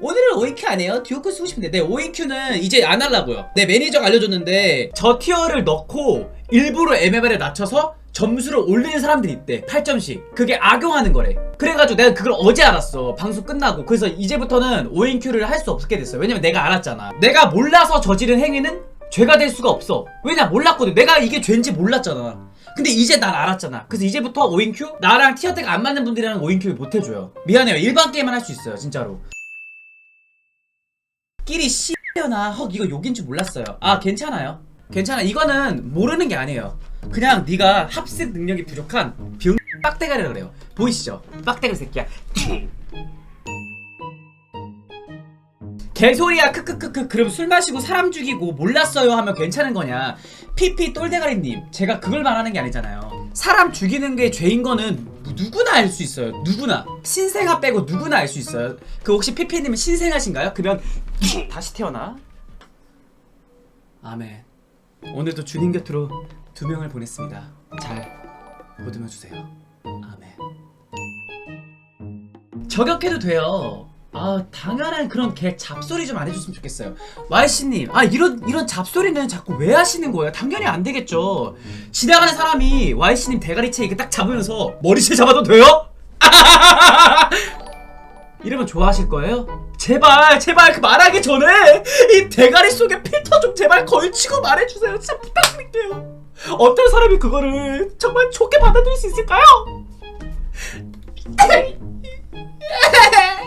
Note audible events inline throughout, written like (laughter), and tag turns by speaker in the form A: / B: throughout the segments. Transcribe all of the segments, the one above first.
A: 오늘은 5EQ 안 해요? 듀오크 쓰고 싶은데. 네 5EQ는 이제 안 하려고요. 내 매니저가 알려줬는데 저 티어를 넣고 일부러 MMR에 낮춰서 점수를 올리는 사람들이 있대. 8점씩. 그게 악용하는 거래. 그래가지고 내가 그걸 어제 알았어. 방송 끝나고. 그래서 이제부터는 5EQ를 할 수 없게 됐어 왜냐면 내가 알았잖아. 내가 몰라서 저지른 행위는 죄가 될 수가 없어. 왜냐? 몰랐거든. 내가 이게 죄인지 몰랐잖아. 근데 이제 난 알았잖아. 그래서 이제부터 5인큐 나랑 티어대가 안 맞는 분들이랑 5인큐 못 해줘요. 미안해요. 일반 게임만 할 수 있어요 진짜로 끼리 씨려나? 헉 이거 욕인 줄 몰랐어요. 아 괜찮아요. 괜찮아. 이거는 모르는 게 아니에요. 그냥 네가 합습 능력이 부족한 병 빡대가리라 그래요. 보이시죠? 빡대가리 새끼야. 개소리야. 크크크크. 그럼 술 마시고 사람 죽이고 몰랐어요 하면 괜찮은 거냐? 피피 똘대가리님 제가 그걸 말하는 게 아니잖아요. 사람 죽이는 게 죄인 거는 누구나 알 수 있어요. 누구나. 신생아 빼고 누구나 알 수 있어요. 그 혹시 피피님은 신생아신가요? 그러면 (laughs) 다시 태어나 아멘 오늘도 주님 곁으로 두 명을 보냈습니다 잘 보듬어 주세요 아멘 저격해도 돼요. 아 당연한 그런 개 잡소리 좀 안 해줬으면 좋겠어요. YC님, 아 이런 이런 잡소리는 자꾸 왜 하시는 거예요? 당연히 안 되겠죠. 지나가는 사람이 YC님 대가리채 이렇게 딱 잡으면서 머리채 잡아도 돼요? (laughs) 이러면 좋아하실 거예요? 제발 제발 그 말하기 전에 이 대가리 속에 필터 좀 제발 걸치고 말해주세요. 진짜 부탁드릴게요. 어떤 사람이 그거를 정말 좋게 받아들일 수 있을까요? (laughs)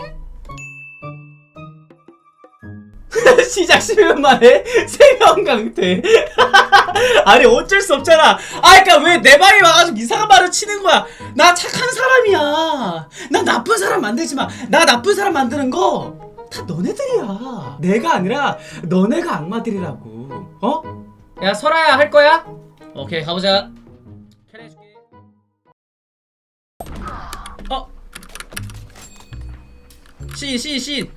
A: (laughs) 시작 10분 만에 3명 강퇴. (laughs) 아니 어쩔 수 없잖아. 아 그니까 왜 내 방에 와가지고 이상한 말을 치는 거야? 나 착한 사람이야. 나 나쁜 사람 만들지 마나 나쁜 사람 만드는 거 다 너네들이야. 내가 아니라 너네가 악마들이라고. 어? 야 설아야 할 거야? 오케이 가보자. 캐리해줄게. 어? 신, 신, 신.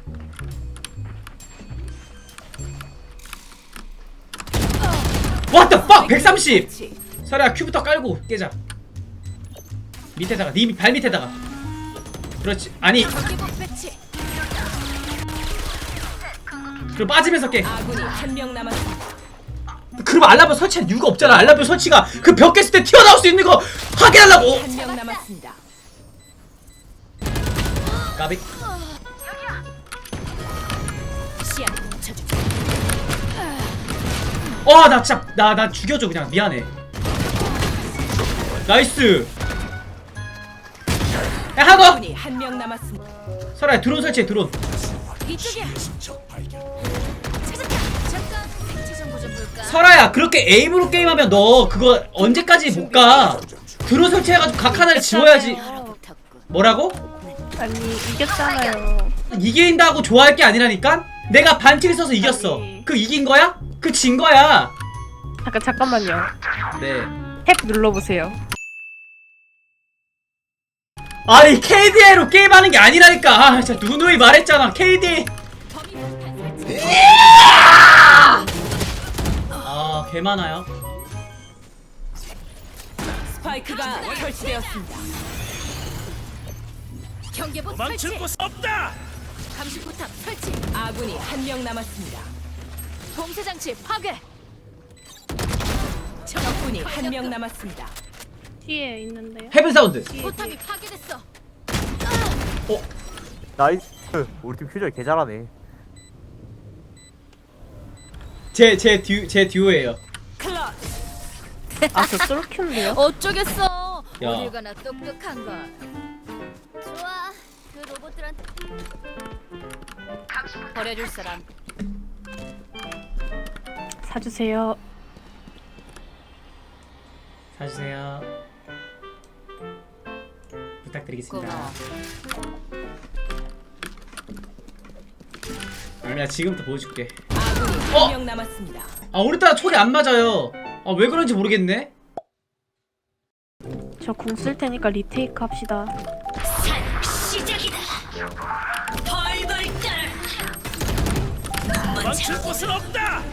A: What the fuck! 130! 설아 큐부터 깔고 깨자. 밑에다가, 네 발 밑에다가. 그렇지. 아니. 그럼 빠지면서 깨.
B: 아군이 한 명 남았습니다.
A: 그럼 알라뷰 설치한 이유가 없잖아. 알라뷰 설치가 그 벽 깼을 때 튀어나올 수 있는 거 확인하려고!
B: 한 명 남았습니다.
A: 까비. 어, 나 진짜, 나, 나 죽여줘, 그냥. 미안해. 나이스. 야, 하고!
B: 아군이 한 명 남았습니다.
A: 설아야, 드론 설치해, 드론.
B: 이쪽이야. 찾았다. 잠깐 생체 정보 좀 볼까?
A: 설아야 그렇게 에임으로 게임하면 너 그거 언제까지 못 가? 드론 설치해가지고 각 하나를 지워야지 뭐라고?
C: 아니 이겼잖아요.
A: 이긴다고 좋아할 게 아니라니까? 내가 반킬을 써서 이겼어
C: 아니.
A: 그 이긴 거야? 그 진 거야
C: 잠깐 잠깐만요.
A: 네
C: 탭 눌러보세요.
A: 아니 KDA로 게임하는 게 아니라니까 아 진짜 누누이 말했잖아 KD 아 개 많아요
B: 스파이크가 설치되었습니다. 경계복 설치.
D: 곳 없다.
B: 감시 포탑 설치. 아군이 한 명 남았습니다. 봉쇄 장치 파괴. 적군이 한 명 남았습니다.
C: 뒤에 있는데요.
A: 헤븐 사운드
B: 포탑이 파괴됐어.
E: 나이스 우리 팀 퓨저 개 잘하네
A: 제제 듀, 제 듀오예요.
C: 아저 솔큐인데요? (laughs)
B: 어쩌겠어.
A: 야.
B: 어딜 가나 똑똑한 걸. 좋아. 그 로봇들한테 버려줄 사람.
C: 사주세요.
A: 사주세요 부탁드리겠습니다
B: 고마워.
A: 아니야 지금부터 보여줄게
B: 아군이
A: 어?
B: 한명 남았습니다.
A: 아 오늘따라 촉이 안 맞아요 아 왜 그런지 모르겠네
C: 저 궁 쓸 테니까 리테이크 합시다.
B: 시작이다. 벌벌 떨.
D: 망칠 곳은 없다.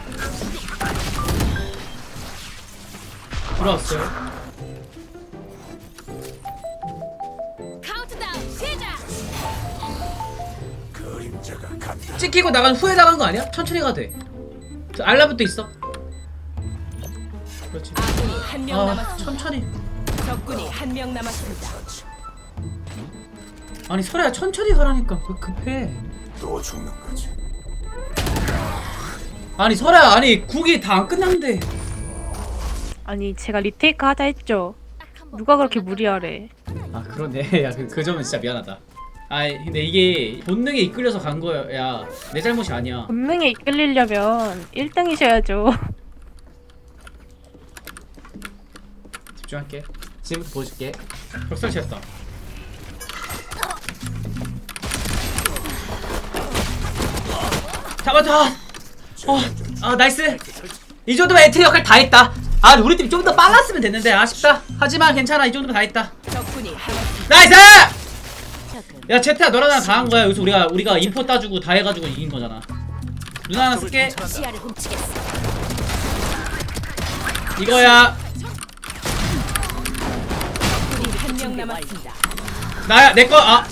A: 들어왔어요
B: 카운트다운 시작.
A: 찍히고 나간 후에 나간 거 아니야? 천천히 가도 돼. 저 알라부터 있어. 그렇지.
B: 아군이 한 명
A: 아
B: 남았습니다.
A: 천천히.
B: 적군이 한 명 남았습니다.
A: 아니 설아야 천천히 가라니까 왜 급해.
D: 또 죽는 거지.
A: 아니 설아야 아니 국이 다 안 끝났는데.
C: 아니 제가 리테이크 하자 했죠. 누가 그렇게 무리하래?
A: 아 그러네. 야그 그 점은 진짜 미안하다. 아니 근데 이게 본능에 이끌려서 간 거야. 내 잘못이 아니야.
C: 본능에 이끌리려면 1등이셔야죠. (laughs)
A: 집중할게. 지금부터 보여줄게. 벽살 쳤다. 잡았다. 어, 아 나이스. 이 정도면 엔트리 역할 다 했다. 아 우리 팀좀더 빨랐으면 됐는데 아쉽다. 하지만 괜찮아 이 정도면 다 했다.
B: 적군이.
A: 나이스! 야 제트야 너랑 나랑 다한 거야. 여기서 우리가 우리가 인포 따주고 다 해가지고 이긴 거잖아. 누나 하나 쓸게.
B: 시야를 훔치겠어.
A: 이거야.
B: 적군이 한 명 남았습니다.
A: 나야 내 거. 아.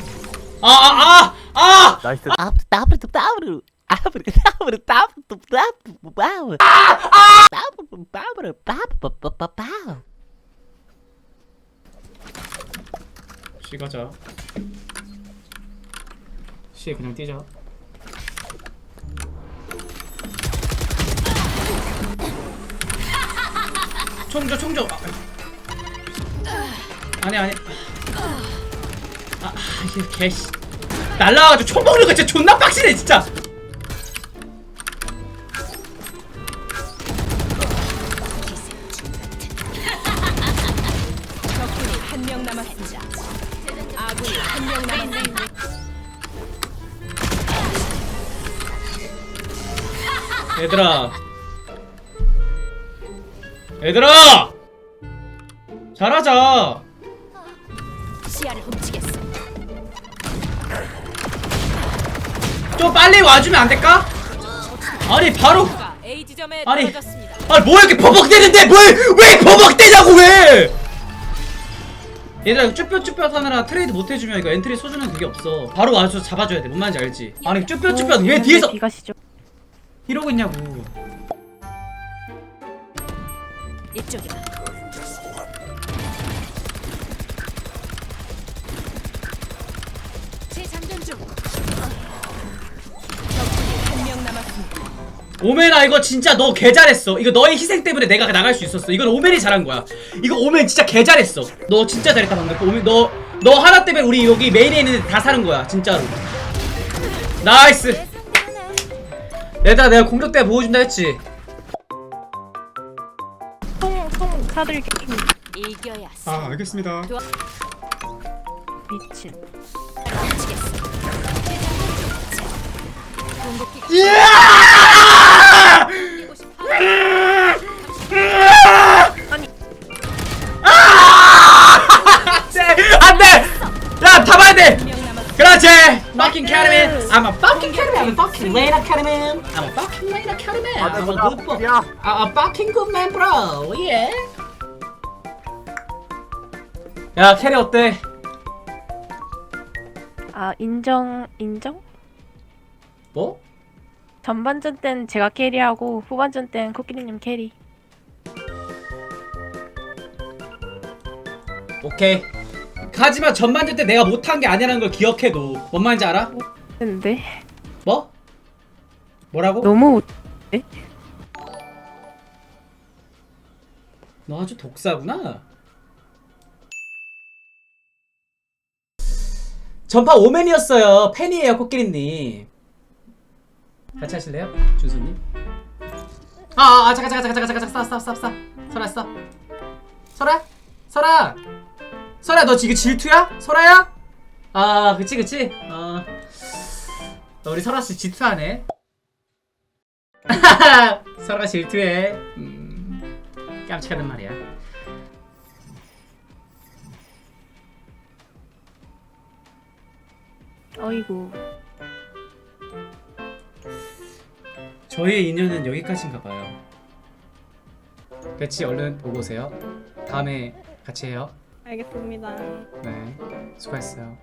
A: 아, 아, 아, 아!
E: 나이스
F: abre, abre, abre,
A: 씨 가자. 씨 그냥 뛰자. 총조 총조. 아, 아니 아니. 아, 아 이게 개씨. 날라와가지고 총 먹는 거 진짜 존나 빡치네 진짜.
B: 명 남았습니다. 아군이 한명 남았습니다.
A: 얘들아. 얘들아. 잘하자.
B: 시야를 훔치겠어.
A: 좀 빨리 와주면 안 될까? 아니 바로.
B: 가 A 지점에
A: 아니.
B: 떨어졌습니다.
A: 아니 뭐 이렇게 버벅대는데 뭘왜 버벅대냐고 왜? 얘들아 이거 쭈뼛쭈뼛 하느라 트레이드 못 해주면 이거 엔트리 소주는 그게 없어 바로 와서 잡아줘야 돼뭔 말인지 알지? 아니 쭈뼛쭈뼛 왜 뒤에서
C: 비가 시죠?
A: 이러고 있냐고
B: 이쪽이다. 재장전 중. 적군이 한 명 남았습니다.
A: 오멘아 이거 진짜 너 개 잘했어. 이거 너의 희생 때문에 내가 나갈 수 있었어. 이건 오멘이 잘한 거야. 이거 오멘 진짜 개 잘했어. 너 진짜 잘했다 방금. 그 오멘 너너 하나 때문에 우리 여기 메인에 있는 다 사는 거야 진짜로. 나이스. 얘들아 내가 공격 때 보여준다 했지?
C: 총, 총 사들게
B: 이겨야
A: 아 알겠습니다.
C: 미친.
B: 훔치겠어. 궁극기가
A: 그렇지! Fucking Catman! I'm a fucking Catman! I'm a fucking Lena Catman! I'm a fucking Catman!
E: 아,
A: I'm a good boy!
E: 야
A: I'm a fucking good man bro! Yeah! 야 캐리 어때?
C: 아 인정 인정?
A: 뭐?
C: 전반전 땐 제가 캐리하고 후반전 땐 코끼리님 캐리.
A: 오케이 하지만 전반전 때 내가 못한 게 아니라는 걸 기억해도 뭔 말인지 알아?
C: 근데
A: 뭐? 뭐라고?
C: 너무
A: 너 아주 독사구나. 전파 오맨이었어요. 팬이에요, 코끼리님. 같이 하실래요, 준수님? 아, 아, 아, 잠깐, 잠깐, 잠깐, 잠깐, 잠깐, 스탑, 스탑, 스탑, 스탑. 설아, 스탑. 설아, 설아, 설아, 너 지금 질투야? 설아야? 아, 그치, 그치. 어, 너 우리 설아 씨 질투하네. (laughs) 설아 질투해. 음. 깜찍하단 말이야.
C: 어이구.
A: 저희의 인연은 여기까지인가 봐요. 배치 얼른 보고 오세요. 다음에 같이 해요.
C: 알겠습니다.
A: 네, 수고했어요.